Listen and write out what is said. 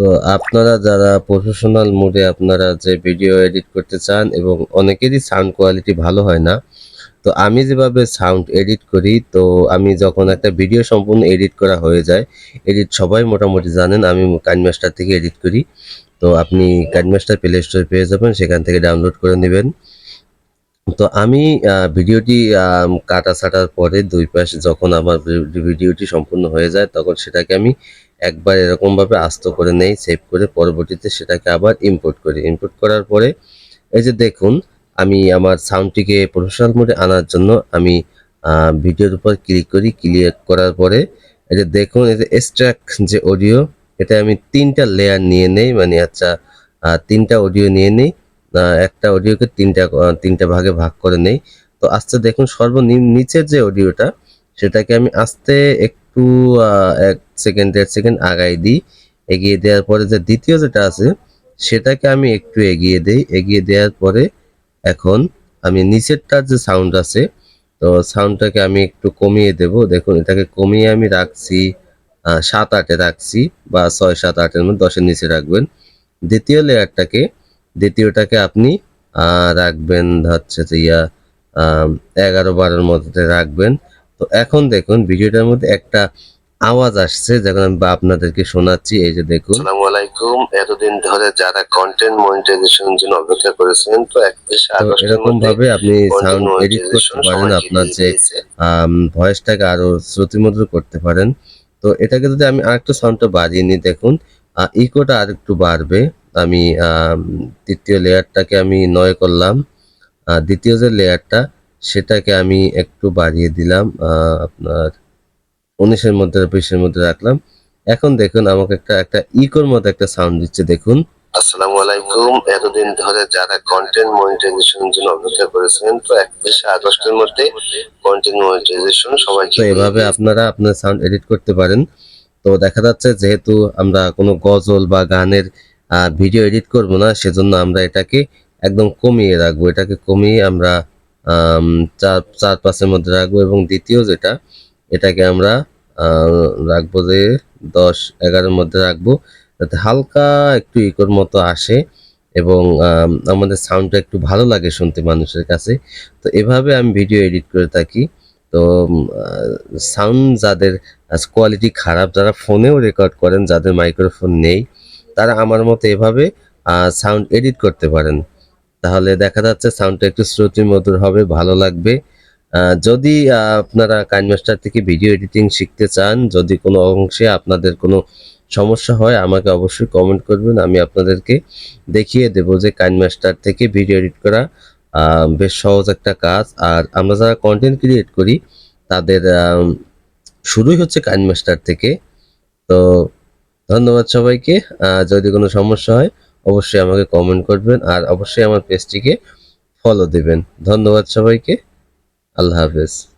তো আপনারা যারা প্রফেশনাল মোডে আপনারা যে ভিডিও এডিট করতে চান এবং অনেকেরই সাউন্ড কোয়ালিটি ভালো হয় না, তো আমি যেভাবে সাউন্ড এডিট করি, তো আমি যখন একটা ভিডিও সম্পূর্ণ এডিট করা হয়ে যায় এডিট সবাই মোটামুটি জানেন, আমি কাইনমাস্টার থেকে এডিট করি। তো আপনি কাইনমাস্টার প্লে স্টোরে পেয়ে যাবেন, সেখান থেকে ডাউনলোড করে নেবেন। তো আমি ভিডিওটি কাটা ছাটার পরে দুই পাশে যখন আমার ভিডিওটি সম্পূর্ণ হয়ে যায়, তখন সেটাকে আমি একবার এরকমভাবে আস্ত করে নেই সেভ করে পরবর্তীতে সেটাকে আবার ইম্পোর্ট করি। ইম্পোর্ট করার পরে এই যে দেখুন, আমি আমার সাউন্ডটিকে প্রফেশনাল মোডে আনার জন্য আমি ভিডিওর উপর ক্লিক করি। ক্লিক করার পরে এই যে দেখুন, এই যে এক্সট্রাক যে অডিও এটা আমি তিনটা লেয়ার নিয়ে নেই মানে আচ্ছা তিনটা অডিও নিয়ে নেই একটা অডিওকে তিনটা তিনটা ভাগে ভাগ করে নেই। তো আস্তে দেখুন, সর্বনিম্ন নিচের যে অডিওটা সেটাকে আমি আস্তে একটু আহ, এক সেকেন্ড দেড় সেকেন্ড আগাই দিই। এগিয়ে দেওয়ার পরে যে দ্বিতীয় যেটা আছে সেটাকে আমি একটু এগিয়ে দেই। এগিয়ে দেওয়ার পরে এখন আমি নিচেরটার যে সাউন্ড আছে তো সাউন্ডটাকে আমি একটু কমিয়ে দেব। দেখুন এটাকে কমিয়ে আমি রাখছি সাত আটে রাখছি বা ছয় সাত আটের মধ্যে দশের নিচে রাখবেন। দ্বিতীয় লেয়ারটাকে দ্বিতীয়টাকে আপনি রাখবেন হচ্ছে যে ইয়া এগারো বারোর মধ্যে রাখবেন। তো এখন দেখুন ভিডিওটার মধ্যে একটা আওয়াজ আসছে যখন আমি আপনাদেরকে শোনাচ্ছি। এই যে দেখুন। আসসালামু আলাইকুম। এতদিন ধরে যারা কন্টেন্ট মনিটাইজেশনের জন্য অপেক্ষা করেছেন তো এরকম ভাবে আপনি সাউন্ড এডিট করতে পারেন আপনার যে। ভয়েসটাকে আরও শ্রুতিমধুর করতে পারেন। তো এটাকে যদি আমি আরেকটু সাউন্ডটা বাড়িয়ে নিই দেখুন ইকোটা আরেকটু বাড়বে। আমি আম, তৃতীয় লেয়ারটাকে আমি নয় করলাম। দ্বিতীয় যে লেয়ারটা সেটাকে আমি একটু বাড়িয়ে দিলাম আপনার উনিশের মধ্যে বিশের মধ্যে রাখলাম। এখন দেখুন আমাকে একটা একটা ইকোর মতো একটা সাউন্ড দিচ্ছে দেখুন। আসসালামু আলাইকুম। এতদিন ধরে যারা কন্টেন্ট মনিটাইজেশনের জন্য অপেক্ষা করেছেন তো একত্রিশে আগস্টের মধ্যে কন্টেন্ট মনিটাইজেশন সবাইকে তো এভাবে আপনারা আপনার সাউন্ড এডিট করতে পারেন। তো দেখা যাচ্ছে যেহেতু আমরা কোনো গজল বা গানের ভিডিও এডিট করব না সেজন্য আমরা এটাকে একদম কমিয়ে রাখব। এটাকে কমিয়ে আমরা আম, চার চার পাঁচের মধ্যে রাখব এবং দ্বিতীয় যেটা এটাকে আমরা রাখব যে দশ এগারোর মধ্যে রাখব। যাতে হালকা একটু ইকোর মতো আসে এবং আম, আমাদের সাউন্ডটা একটু ভালো লাগে শুনতে মানুষের কাছে। তো এভাবে আমি ভিডিও এডিট করে থাকি। তো সাউন্ড যাদের কোয়ালিটি খারাপ যারা ফোনেও রেকর্ড করেন যাদের মাইক্রোফোন নেই তারা আমার মতো এভাবে সাউন্ড এডিট করতে পারেন। তাহলে দেখা যাচ্ছে সাউন্ডটা একটু শ্রুতি মধুর হবে, ভালো লাগবে। যদি আপনারা কাইনমাস্টার থেকে ভিডিও এডিটিং শিখতে চান, যদি কোনো অংশে আপনাদের কোনো সমস্যা হয়, আমাকে অবশ্যই কমেন্ট করবেন, আমি আপনাদেরকে দেখিয়ে দেব যে কাইনমাস্টার থেকে ভিডিও এডিট করা বেশ সহজ একটা কাজ। আর আমরা যারা কন্টেন্ট ক্রিয়েট করি, তাদের শুরুই হচ্ছে কাইনমাস্টার থেকে। তো ধন্যবাদ সবাইকে। যদি কোনো সমস্যা হয় অবশ্যই আমাকে কমেন্ট করবেন আর অবশ্যই আমার পেজটিকে ফলো দেবেন। ধন্যবাদ সবাইকে। আল্লাহ হাফেজ।